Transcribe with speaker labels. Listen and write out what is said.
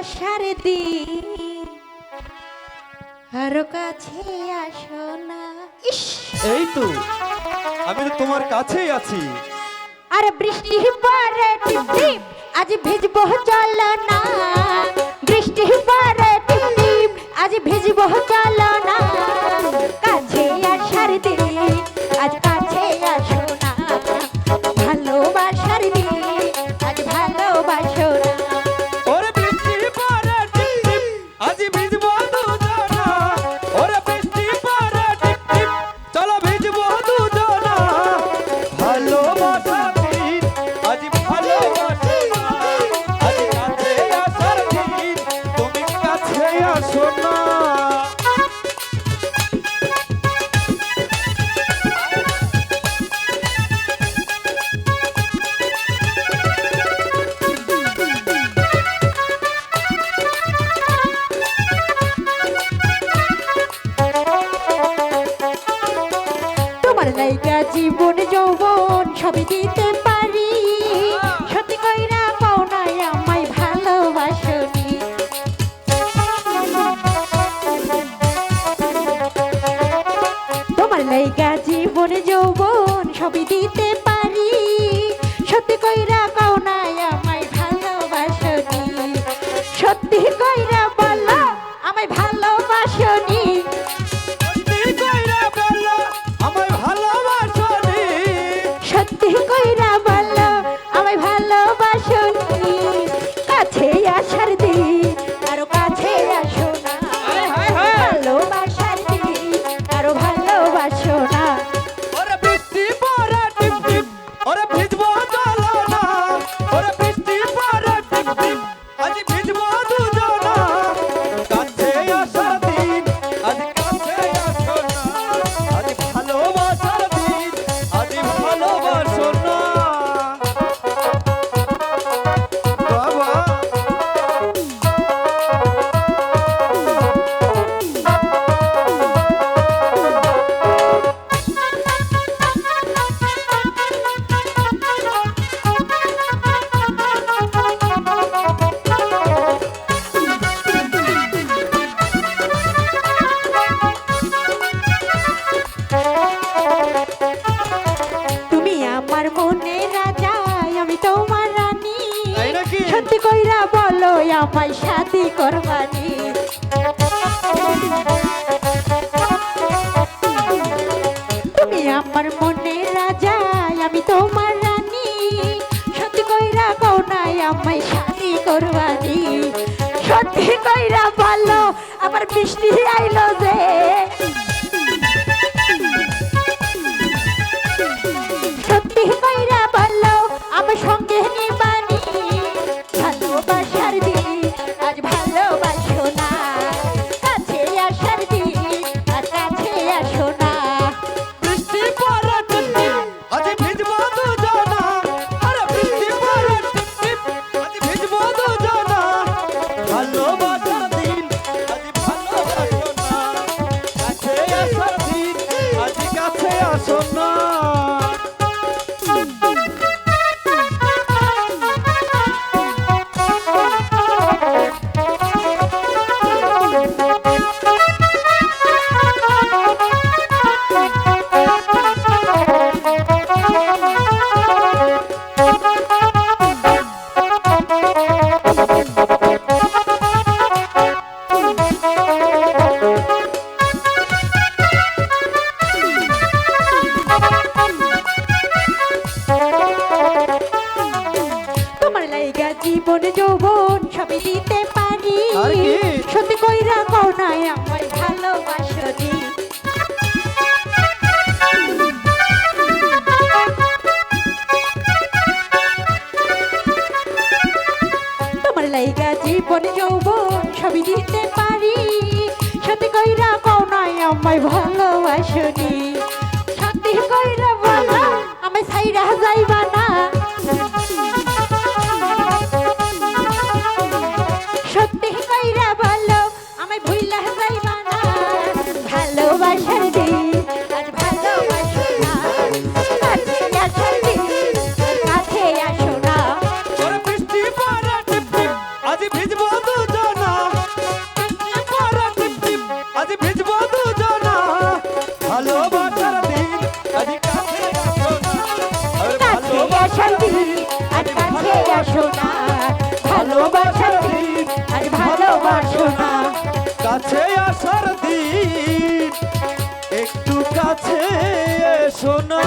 Speaker 1: আসার দিন। আরও কাছে আসো না।
Speaker 2: এই তো আমি তো তোমার কাছেই আছি।
Speaker 1: আর বৃষ্টি পরে টিপ টিপ আজ ভিজবো চল না। বৃষ্টি পরে টিপ টিপ আজ ভিজবো চল না। জীবন যৌবন সবই দিতে পারি। সত্যি কইরা পাও নাই আমায় ভালোবাসনি তোমার লাইগা জীবন যৌবন সবই দিতে পারি সত্যি কইরা বলো, আমায় সাথী করবানি। তুমি আমার মনে রাজা, আমি তোমার রানী। সত্যি কইরা কও নাই, আমায় সাথী করবানি। সত্যি কইরা বলো, আমার বৃষ্টি আইলো যে। জীবন যৌবন সবই দিতে পারি? সত্যি কইরা কও নাই আমায় ভালোবাসনি তোমার লাইগা জীবন যৌবন সবই দিতে পারি। সত্যি কইরা কও নাই আমায় ভালোবাসনি সত্যি কইরা বলো আমায় ছাইরা যাইবা না। বলো আমায় ভুইলা যাইবা না ভালোবাসার দিন আজ ভালোবাসো না। আচ্ছা, আচ্ছা, কাছে আসার দিন কাছে আসো না।
Speaker 2: ওরে বৃষ্টি পড়া টিপ টিপ আজ ভিজবো দুজনা দিন আজ কাছে আসার দিন একটু কাছে এসো না।